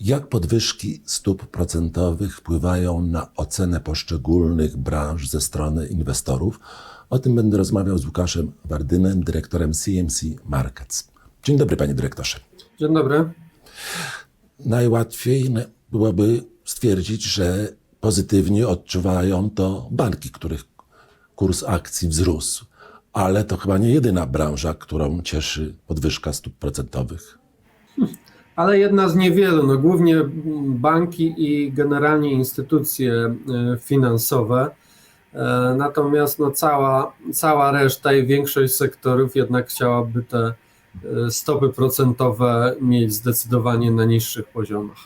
Jak podwyżki stóp procentowych wpływają na ocenę poszczególnych branż ze strony inwestorów? O tym będę rozmawiał z Łukaszem Wardynem, dyrektorem CMC Markets. Dzień dobry, panie dyrektorze. Dzień dobry. Najłatwiej byłoby stwierdzić, że pozytywnie odczuwają to banki, których kurs akcji wzrósł. Ale to chyba nie jedyna branża, którą cieszy podwyżka stóp procentowych. Ale jedna z niewielu, no głównie banki i generalnie instytucje e, finansowe. E, Natomiast no cała, cała reszta i większość sektorów jednak chciałaby te e, stopy procentowe mieć zdecydowanie na niższych poziomach.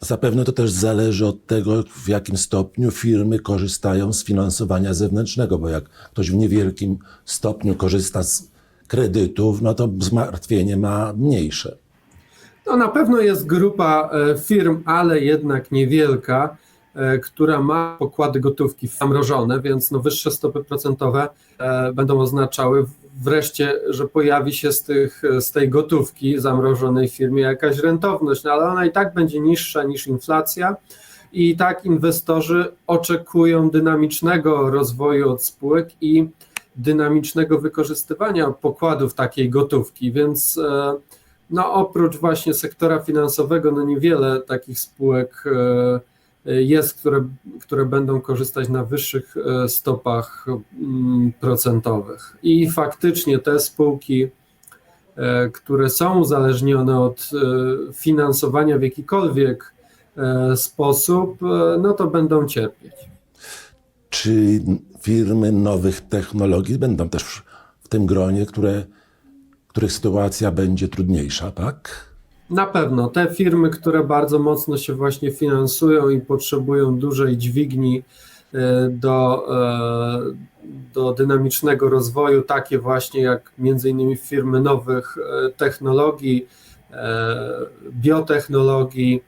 Zapewne to też zależy od tego, w jakim stopniu firmy korzystają z finansowania zewnętrznego, bo jak ktoś w niewielkim stopniu korzysta z kredytów, no to zmartwienie ma mniejsze. No na pewno jest grupa e, firm, ale jednak niewielka, e, która ma pokłady gotówki zamrożone, więc no wyższe stopy procentowe e, będą oznaczały wreszcie, że pojawi się z, tych, z tej gotówki zamrożonej firmie jakaś rentowność, no ale ona i tak będzie niższa niż inflacja. I tak inwestorzy oczekują dynamicznego rozwoju od spółek i dynamicznego wykorzystywania pokładów takiej gotówki, więc no oprócz właśnie sektora finansowego, no niewiele takich spółek e, jest, które, które będą korzystać na wyższych e, stopach mm, procentowych. I faktycznie te spółki, e, które są uzależnione od finansowania w jakikolwiek sposób, no to będą cierpieć. Czy firmy nowych technologii będą też w tym gronie, które, których sytuacja będzie trudniejsza, tak? Na pewno te firmy, które bardzo mocno się właśnie finansują i potrzebują dużej dźwigni e, do, e, do dynamicznego rozwoju, takie właśnie jak między innymi firmy nowych e, technologii, biotechnologii,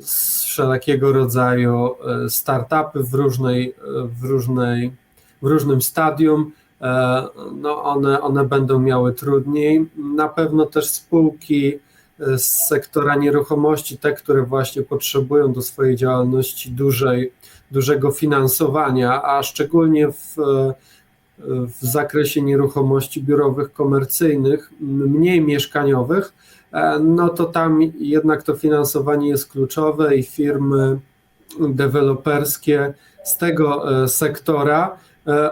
z wszelakiego rodzaju startupy w różnej, w różnej, w różnym stadium. E, No one, one będą miały trudniej. Na pewno też spółki e, z sektora nieruchomości, te, które właśnie potrzebują do swojej działalności dużej, dużego finansowania, a szczególnie w, e, w zakresie nieruchomości biurowych, komercyjnych, mniej mieszkaniowych, no to tam jednak to finansowanie jest kluczowe i firmy deweloperskie z tego sektora,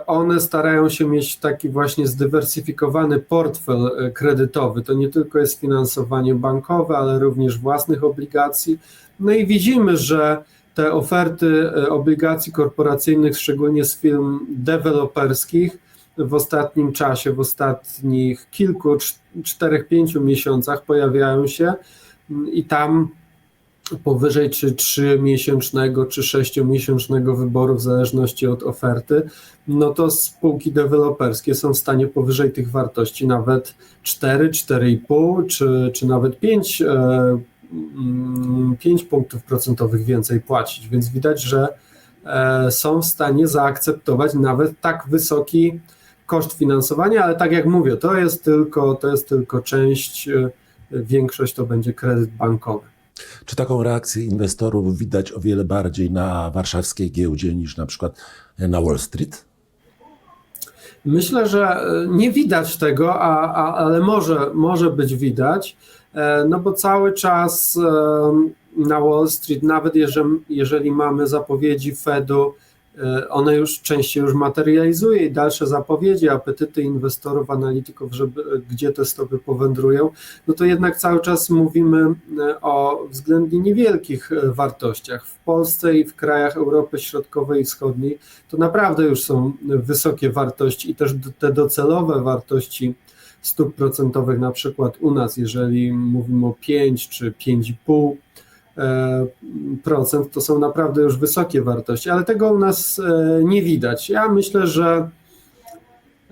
one starają się mieć taki właśnie zdywersyfikowany portfel e, kredytowy. To nie tylko jest finansowanie bankowe, ale również własnych obligacji. No i widzimy, że te oferty e, obligacji korporacyjnych, szczególnie z firm deweloperskich, w ostatnim czasie, w ostatnich kilku, cz- czterech, pięciu miesiącach pojawiają się i tam powyżej czy 3-miesięcznego, czy 6-miesięcznego wyboru, w zależności od oferty, no to spółki deweloperskie są w stanie powyżej tych wartości nawet 4, 4,5 czy, czy nawet 5, e, mm, 5 punktów procentowych więcej płacić. Więc widać, że e, są w stanie zaakceptować nawet tak wysoki koszt finansowania, ale tak jak mówię, to jest tylko, to jest tylko część, e, większość to będzie kredyt bankowy. Czy taką reakcję inwestorów widać o wiele bardziej na warszawskiej giełdzie niż na przykład na Wall Street? Myślę, że e, nie widać tego, a, a, ale może, może być widać, e, no bo cały czas na Wall Street, nawet jeżeli, jeżeli mamy zapowiedzi Fedu, one już częściej już materializuje i dalsze zapowiedzi, apetyty inwestorów, analityków, żeby, gdzie te stopy powędrują, no to jednak cały czas mówimy e, o względnie niewielkich e, wartościach. W Polsce i w krajach Europy Środkowej i Wschodniej to naprawdę już są wysokie wartości i też te docelowe wartości stóp procentowych, na przykład u nas, jeżeli mówimy o 5 czy 5,5%, e, procent, to są naprawdę już wysokie wartości, ale tego u nas e, nie widać. Ja myślę, że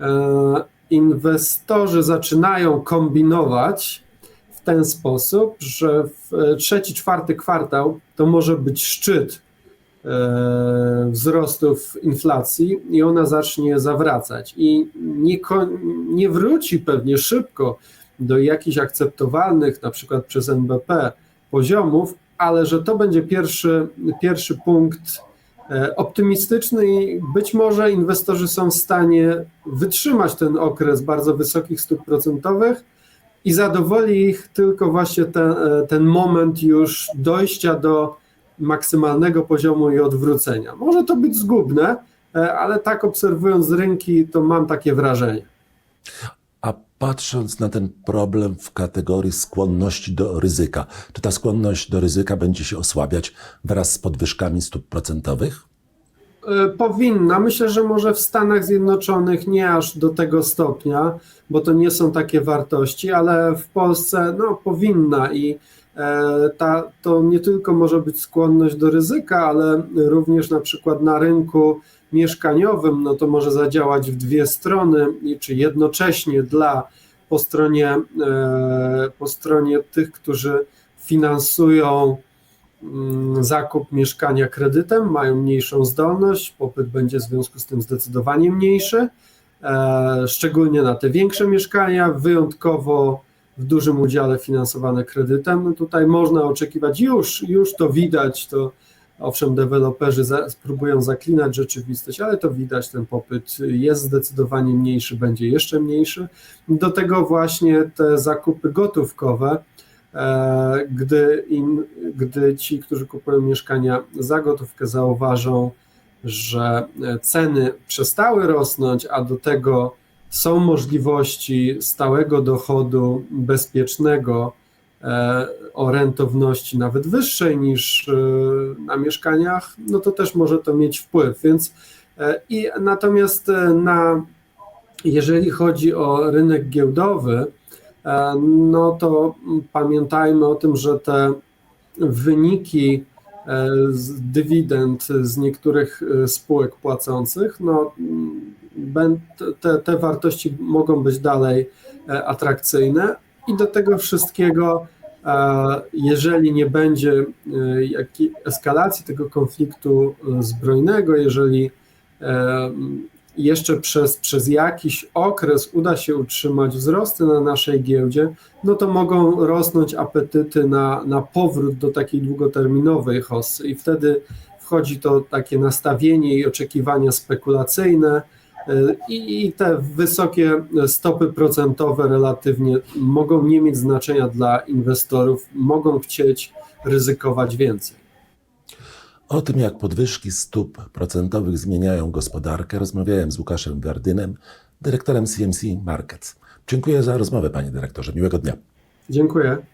e, inwestorzy zaczynają kombinować w ten sposób, że w e, trzeci, czwarty kwartał to może być szczyt e, wzrostów inflacji i ona zacznie zawracać i nie, nie wróci pewnie szybko do jakichś akceptowalnych, na przykład przez NBP, poziomów, ale że to będzie pierwszy, pierwszy punkt e, optymistyczny i być może inwestorzy są w stanie wytrzymać ten okres bardzo wysokich stóp procentowych i zadowoli ich tylko właśnie ten, e, ten moment już dojścia do maksymalnego poziomu i odwrócenia. Może to być zgubne, e, ale tak obserwując rynki, to mam takie wrażenie. A patrząc na ten problem w kategorii skłonności do ryzyka, czy ta skłonność do ryzyka będzie się osłabiać wraz z podwyżkami stóp procentowych? E, Powinna. Myślę, że może w Stanach Zjednoczonych nie aż do tego stopnia, bo to nie są takie wartości, ale w Polsce no, powinna i ta, to nie tylko może być skłonność do ryzyka, ale również na przykład na rynku mieszkaniowym, no to może zadziałać w dwie strony, czy jednocześnie dla po stronie, e, po stronie tych, którzy finansują mm, zakup mieszkania kredytem, mają mniejszą zdolność, popyt będzie w związku z tym zdecydowanie mniejszy, e, szczególnie na te większe mieszkania, wyjątkowo w dużym udziale finansowane kredytem. No tutaj można oczekiwać, już, już to widać, to owszem, deweloperzy za, spróbują zaklinać rzeczywistość, ale to widać, ten popyt jest zdecydowanie mniejszy, będzie jeszcze mniejszy. Do tego właśnie te zakupy gotówkowe, E, gdy, im, gdy ci, którzy kupują mieszkania za gotówkę, zauważą, że e, ceny przestały rosnąć, a do tego są możliwości stałego dochodu bezpiecznego e, o rentowności nawet wyższej niż na mieszkaniach, no to też może to mieć wpływ. Więc i natomiast na jeżeli chodzi o rynek giełdowy, no to pamiętajmy o tym, że te wyniki z dywidend z niektórych spółek płacących, no te, te wartości mogą być dalej atrakcyjne. I do tego wszystkiego, jeżeli nie będzie jakiej eskalacji tego konfliktu zbrojnego, jeżeli jeszcze przez, przez jakiś okres uda się utrzymać wzrosty na naszej giełdzie, no to mogą rosnąć apetyty na, na powrót do takiej długoterminowej hossy. I wtedy wchodzi to takie nastawienie i oczekiwania spekulacyjne i, i te wysokie stopy procentowe relatywnie mogą nie mieć znaczenia dla inwestorów, mogą chcieć ryzykować więcej. O tym, jak podwyżki stóp procentowych zmieniają gospodarkę, rozmawiałem z Łukaszem Wardynem, dyrektorem CMC Markets. Dziękuję za rozmowę, panie dyrektorze. Miłego dnia. Dziękuję.